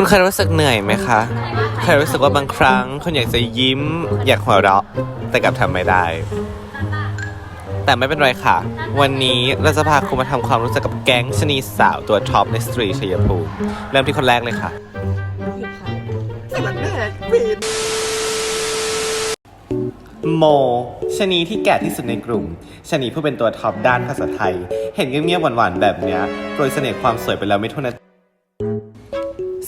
คุณเคยรู้สึกเหนื่อยไหมคะ เคยรู้สึกว่าบางครั้ง คุณอยากจะยิ้ม อยากหัวเราะ แต่กลับทำไม่ได้ แต่ไม่เป็นไรค่ะ วันนี้เราจะพาคุณมาทำความรู้จักกับแก๊งชะนีสาวตัวท็อปในสตรีชัยภูมิเริ่มที่คนแรกเลยค่ะ โมชะนีที่แก่ที่สุดในกลุ่มชะนีผู้เป็นตัวท็อปด้านภาษาไทย เห็นเงียบๆหวานๆแบบเนี้ยโปรยเสน่ห์ความสวยไปแล้วไม่เท่านั้น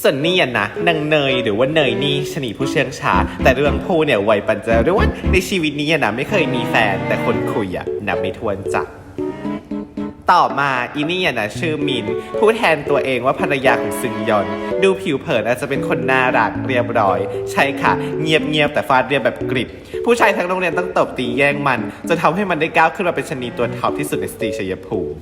ส่วนนี่อะนะนางเนยหรือว่าเนยนี่ชนีผู้เชื่องช้าแต่เรื่องผู้เนี่ยวัยปัญจรวนในชีวิตนี้อะนะไม่เคยมีแฟนแต่คนคุยอะนับไม่ถ้วนจ้ะต่อมาอีนี่อะนะชื่อมินผู้แทนตัวเองว่าภรรยาของซึงยอน ดูผิวเผินอาจจะเป็นคนน่ารักเรียบร้อย ใช่ค่ะ เงียบๆแต่ฟาดเรียบแบบกริบ ผู้ชายทั้งโรงเรียนต้องตบตีแย่งมันจนทำให้มันได้ก้าวขึ้นมาเป็นชนีตัวท็อปที่สุดในสตรีชัยภูมิ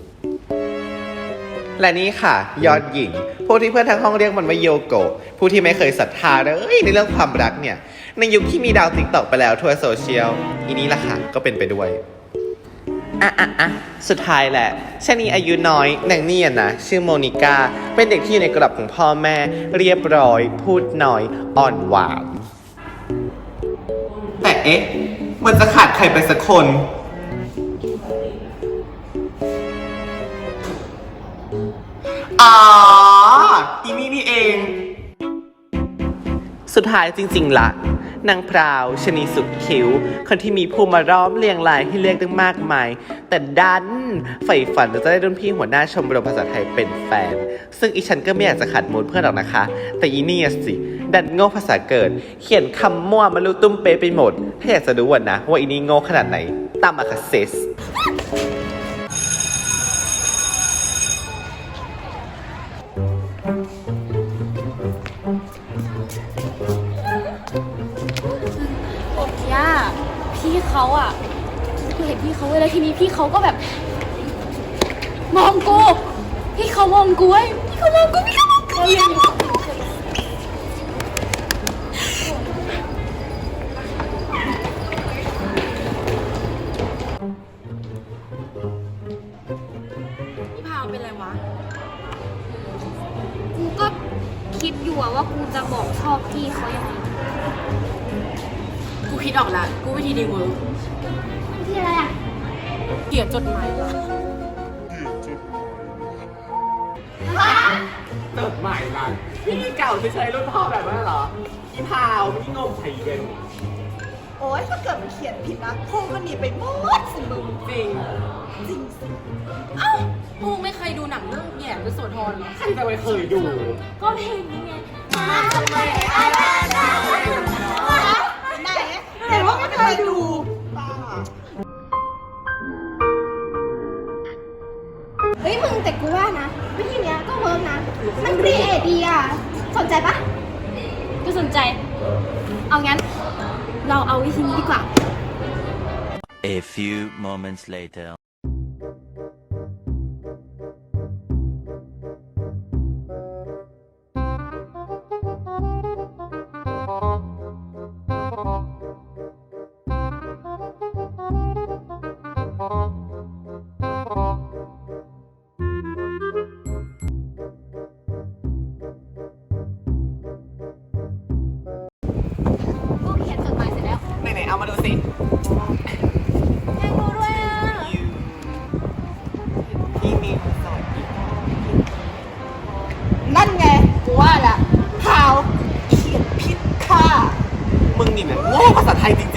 และนี่ค่ะ ยอดหญิง ผู้ที่เพื่อนทั้งห้องเรียกมันว่าโยโกะผู้ที่ไม่เคยศรัทธาเลยในเรื่องความรักเนี่ย ในยุคที่มีดาวติ๊กตอกไปแล้วทั่วโซเชียลอีนี้ล่ะค่ะก็เป็นไปด้วยอะอะอะสุดท้ายแหละชะนีอายุน้อยนางนี่อะนะชื่อโมนิกา เป็นเด็กที่อยู่ในกรอบของพ่อแม่ เรียบร้อย พูดน้อย อ่อนหวาน แต่เอ๊ะ มันจะขาดใครไปสักคน อ๋ออีนี่นี่เอง สุดท้ายจริงๆละนางพราวชะนีสุดคิ้ว คนที่มีผู้มาร้อมเรียงรายให้เรียกตั้งมากมาย แต่ดันใฝ่ฝันจะได้รุ่นพี่หัวหน้าชมรมภาษาไทยเป็นแฟน ซึ่งอีฉันก็ไม่อยากจะขัดมูลเพื่อนหรอกนะคะ แต่อีนี่อะสิ ดันโง่ภาษาเกิด เขียนคำมั่วมารู้ตุ้มเป๊ะไปหมด ถ้าอยากจะรู้อะนะ ว่าอีนี่โง่ขนาดไหนตามมาค่ะเซส พี่เขาอะกูเห็นพี่เขาเว้ยแล้วทีนี้พี่เขาก็แบบ มองกู พี่เขามองกูเว้ยพี่เขามองกูพี่เขามองกูพี่ คิดออกละกูวิธีดีเวิร์กพี่อะไรอะเขียนจดหมายละจดหมายรักพี่เก่าจะใช้รุ่นพ่อแบบนั้นเหรอพี่พาวพี่งงไทยเย็นโอ๊ยถ้าเกิดมันเขียนผิดนะคงก็หนีไปหมดสิมึงจริงจริงสิเอ้ามึงไม่เคยดูหนังเรื่องแย่มจะโสธรเหรอใครจะไปเคยดู ก็เพลงนี้ไงไหน เอางั้น เราเอาวิธีนี้ดีกว่า A few moments later.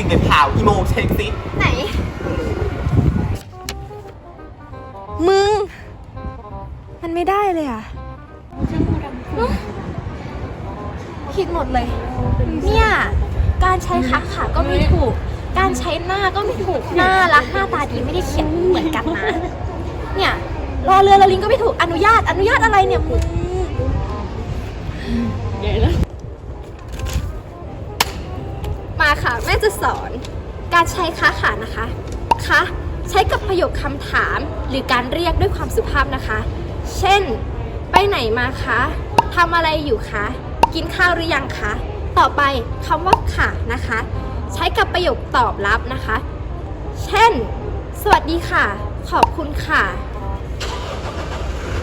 ษาไทยจริงๆเลยพาวอีโมเช็คสิไหน มึง มันไม่ได้เลยอะคิดหมดเลย เนี่ย การใช้ขาขาก็ไม่ถูก การใช้หน้าก็ไม่ถูก หน้ารักหน้าตาดีไม่ได้เขียนเหมือนกันนะ เนี่ยรอเรือรอลิงก็ไม่ถูก อนุญาต อนุญาตอะไรเนี่ยมึงมา ค่ะ แม่จะสอนการใช้ค้าขานะคะคะใช้กับประโยคคำถามหรือการเรียกด้วยความสุภาพนะคะ เช่น ไปไหนมาคะทำอะไรอยู่คะ กินข้าวหรือยังคะ ต่อไปคำว่าค่ะนะคะ ใช้กับประโยคตอบรับนะคะ เช่น สวัสดีค่ะ ขอบคุณค่ะ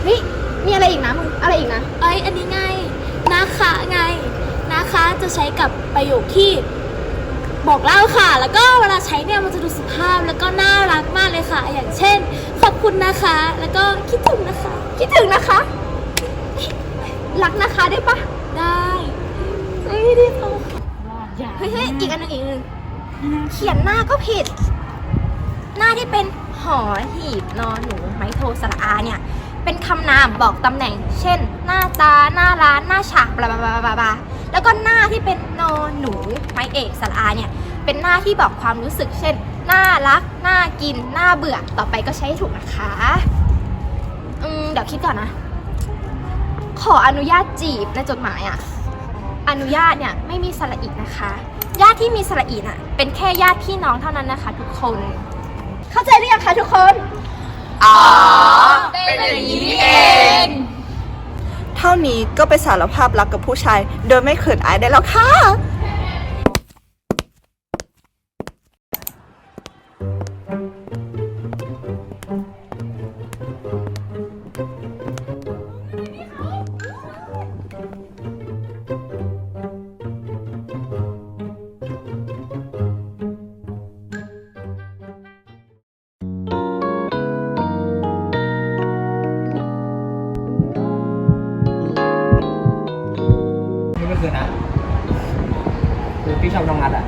เฮ้ยมีอะไรอีกนะมึงอะไรอีกนะ เอ้ยอันนี้ไงนะคะไงนะคะจะใช้กับประโยคที่ บอกเล่าค่ะ แล้วก็เวลาใช้เนี่ยมันจะดูสุภาพแล้วก็น่ารักมากเลยค่ะ อย่างเช่น ขอบคุณนะคะ แล้วก็คิดถึงนะคะ คิดถึงนะคะ รักนะคะได้ปะได้เฮ้ยดีเขาเฮ้ยเฮ้ยอีกอันหนึงอีกอันหนึงเขียนหน้าก็ผิด หน้าที่เป็นหอหีบนอนหนูไม้โทสระอาเนี่ย เป็นคำนามบอกตำแหน่ง เช่น หน้าตา หน้าร้าน หน้าฉากบลาบลาบลาบลา ก็หน้าที่เป็นนอนหนูไม้เอกสระอาเนี่ยเป็นหน้าที่บอกความรู้สึก เช่นน่ารักน่ากินน่าเบื่อต่อไปก็ใช้ให้ถูกนะคะอืมเดี๋ยวคิดก่อนนะ ขออนุญาตจีบในจดหมายอะอนุญาตเนี่ยไม่มีสระอีนะคะ ญาติที่มีสระอีน่ะ เป็นแค่ญาติพี่น้องเท่านั้นนะคะ ทุกคน เข้าใจหรือยังคะทุกคนเป็นอย่างนี้นี่เอง เท่านี้ก็ไปสารภาพรักกับผู้ชาย โดยไม่เขินอายได้แล้วค่ะ คือนะคือพี่ชอบน้องนัดอะ